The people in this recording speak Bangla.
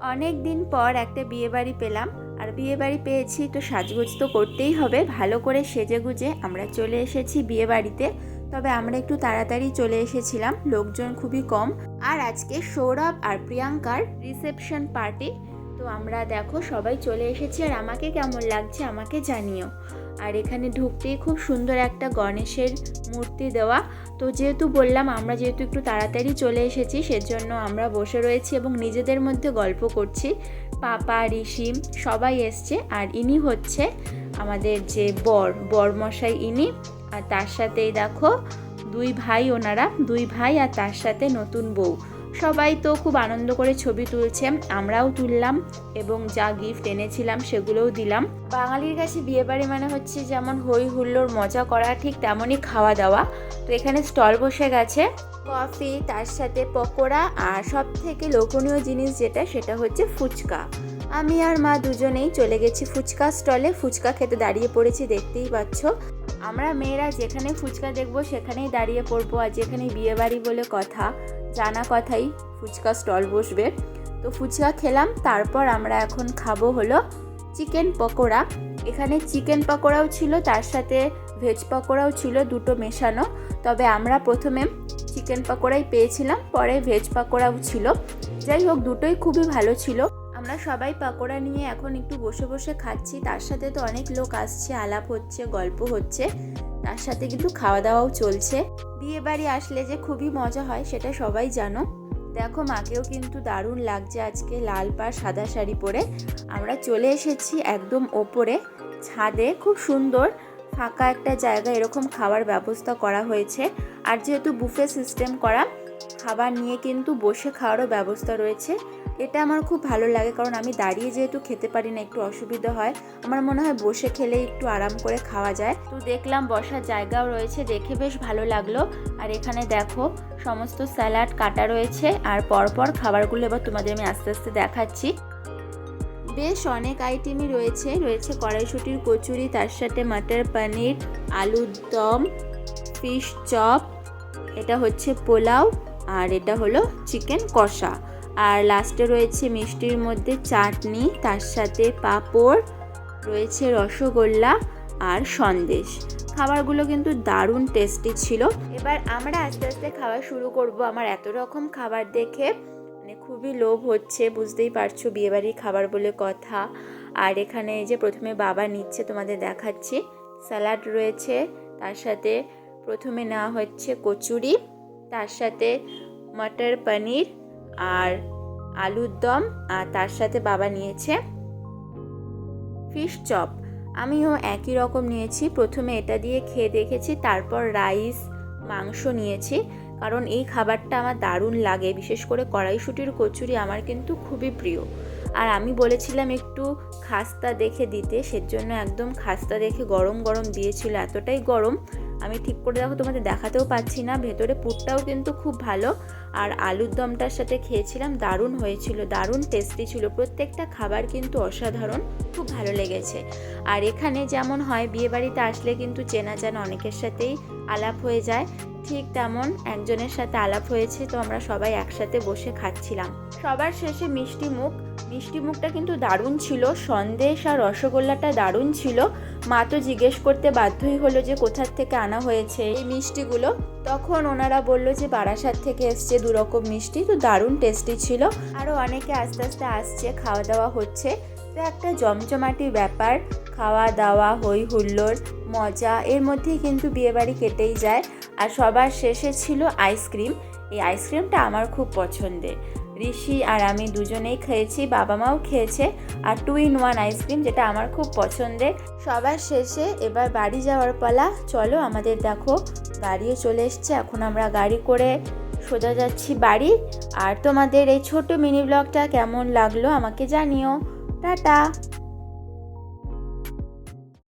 অনেক দিন পর একটা বিয়ে বাড়ি পেলাম, আর বিয়ে বাড়ি পেয়েছি তো সাজগোজ তো করতেই হবে, ভালো করে সেজে গুজে আমরা চলে এসেছি বিয়ে বাড়িতে তবে আমরা একটু তাড়াতাড়ি চলে এসেছিলাম, লোকজন খুবই কম। আর আজকে সৌরভ আর প্রিয়াঙ্কার রিসেপশন পার্টি, তো আমরা দেখো সবাই চলে এসেছি, আর আমাকে কেমন লাগছে আমাকে জানিও। আর এখানে ঢুকতেই খুব সুন্দর একটা গণেশের মূর্তি দেওয়া। তো যেহেতু বললাম, আমরা যেহেতু একটু তাড়াতাড়ি চলে এসেছি, সেজন্য আমরা বসে রয়েছি এবং নিজেদের মধ্যে গল্প করছি। পাপা, ঋষি সবাই এসছে আর ইনি হচ্ছে আমাদের যে বর, বরমশাই ইনি। আর তার সাথেই দেখো, দুই ভাই ওনারা, দুই ভাই আর তার সাথে নতুন বউ। সবাই তো খুব আনন্দ করে ছবি তুলছে আমরাও তুললাম এবং যা গিফট এনেছিলাম সেগুলোও দিলাম। বাঙালির কাছে বিয়েবাড়ি মানে হচ্ছে যেমন হই হুল্লোর মজা করা, ঠিক তেমনই খাওয়া দাওয়া। তো এখানে স্টল বসে গেছে। কফি, তার সাথে পকোড়া আর সব থেকে লোকনীয় জিনিস যেটা সেটা হচ্ছে ফুচকা। আমি আর মা দুজনেই চলে গেছি ফুচকা স্টলে। ফুচকা খেতে দাঁড়িয়ে পড়েছি, দেখতেই পাচ্ছ। আমরা মেয়েরা যেখানে ফুচকা দেখব সেখানেই দাঁড়িয়ে পড়ব আর যেখানে বিয়েবাড়ি বলে কথা। জানা কথাই ফুচকা স্টল বসবে। তো ফুচকা খেলাম, তারপর আমরা এখন খাব হলো চিকেন পকোড়া। এখানে চিকেন পকোড়াও ছিল, তার সাথে ভেজ পকোড়াও ছিল, দুটো মেশানো। তবে আমরা প্রথমে চিকেন পকোড়াই পেয়েছিলাম, পরে ভেজ পকোড়াও ছিল। যাই হোক, দুটোই খুবই ভালো ছিল। আমরা সবাই পকোড়া নিয়ে এখন একটু বসে বসে খাচ্ছি, তার সাথে তো অনেক লোক আসছে, আলাপ হচ্ছে, গল্প হচ্ছে। তার সাথে কিন্তু খাওয়া দাওয়াও চলছে। বিয়ে বাড়ি আসলে যে খুবই মজা হয়, সেটা সবাই জানো। দেখো মাকেও কিন্তু দারুণ লাগছে আজকে লাল পাড় সাদা শাড়ি পরে। আমরা চলে এসেছি একদম ওপরে। ছাদে খুব সুন্দর, ফাঁকা একটা জায়গা এরকম খাওয়ার ব্যবস্থা করা হয়েছে। আর যেহেতু বুফে সিস্টেম করা খাবার নিয়ে কিন্তু বসে খাওয়ারও ব্যবস্থা রয়েছে। এটা আমার খুব ভালো লাগে কারণ আমি দাঁড়িয়ে যেহেতু খেতে পারি না, একটু অসুবিধা হয়। আমার মনে হয় বসে খেলে একটু আরাম করে খাওয়া যায়। তো দেখলাম বসার জায়গাও রয়েছে, দেখে বেশ ভালো লাগল। আর এখানে দেখো, সমস্ত স্যালাড কাটা রয়েছে। আর পরপর খাবারগুলো এবার তোমাদের আমি আস্তে আস্তে দেখাচ্ছি। বেশ অনেক আইটেমই রয়েছে। রয়েছে কড়াইশুটির কচুরি, তার সাথে মাটার পনির, আলুর দম, ফিশ চপ, এটা হচ্ছে পোলাও। আর এটা হলো চিকেন কষা। আর লাস্টে রয়েছে মিষ্টির মধ্যে চাটনি, তার সাথে পাঁপড়, রয়েছে রসগোল্লা আর সন্দেশ। খাবারগুলো কিন্তু দারুণ টেস্টি ছিল। এবার আমরা আস্তে আস্তে খাওয়া শুরু করব আমার এত রকম খাবার দেখে। মানে খুবই লোভ হচ্ছে, বুঝতেই পারছ বিয়েবাড়ির খাবার বলে কথা। আর এখানে এই যে প্রথমে বাবা নিচ্ছে তোমাদের দেখাচ্ছি। স্যালাড রয়েছে, তার সাথে প্রথমে নেওয়া হচ্ছে কচুরি। তার সাথে মটর পনির আর আলুর দম, আর তার সাথে বাবা নিয়েছে ফিশ চপ আমিও একই রকম নিয়েছি। প্রথমে এটা দিয়ে খেয়ে দেখেছি, তারপর রাইস মাংস নিয়েছি। কারণ এই খাবারটা আমার দারুণ লাগে। বিশেষ করে কড়াইশুটির কচুরি আমার কিন্তু খুবই প্রিয়। আর আমি বলেছিলাম একটু খাস্তা দেখে দিতে, সেজন্য একদম খাস্তা দেখে গরম গরম দিয়েছিল। এতটাই গরম আমি ঠিক করে দেখো, তোমাদের দেখাতেও পাচ্ছি না। ভেতরে পুরটাও কিন্তু খুব ভালো। আর আলুর দমটার সাথে খেয়েছিলাম, দারুণ হয়েছিল, দারুণ টেস্টি ছিল। প্রত্যেকটা খাবার কিন্তু অসাধারণ, খুব ভালো লেগেছে। আর এখানে যেমন হয়, বিয়েবাড়িতে আসলে কিন্তু চেনা জানা অনেকের সাথেই আলাপ হয়ে যায়। ঠিক তেমন একজনের সাথে আলাপ হয়েছে, তো আমরা সবাই একসাথে বসে খাচ্ছিলাম। সবার শেষে মিষ্টি মুখ মিষ্টি মুখটা কিন্তু দারুণ ছিল, সন্দেশ আর রসগোল্লাটা দারুণ ছিল। মা তো জিজ্ঞেস করতে বাধ্যই হলো যে কোথার থেকে আনা হয়েছে এই মিষ্টিগুলো। তখন ওনারা বলল যে বারাসাত থেকে এসছে দু রকম মিষ্টি, তো দারুণ টেস্টি ছিল। আরও অনেকে আস্তে আস্তে আসছে খাওয়া দাওয়া হচ্ছে। তো একটা জমজমাটি ব্যাপার খাওয়া দাওয়া হই হুল্লোড় মজা, এর মধ্যেই কিন্তু বিয়েবাড়ি কেটেই যায়। আর সবার শেষে ছিল আইসক্রিম এই আইসক্রিমটা আমার খুব পছন্দের। ঋষি আর আমি দুজনেই খেয়েছি, বাবা মাও খেয়েছে আর two in one ice cream যেটা আমার খুব পছন্দের। সবার শেষে এবার বাড়ি যাওয়ার পালা। চলো আমাদের দেখো, গাড়িও চলে এসছে, এখন আমরা গাড়ি করে সোজা যাচ্ছি বাড়ি। আর তোমাদের এই ছোট মিনি ব্লগটা কেমন লাগল আমাকে জানিও। টাটা!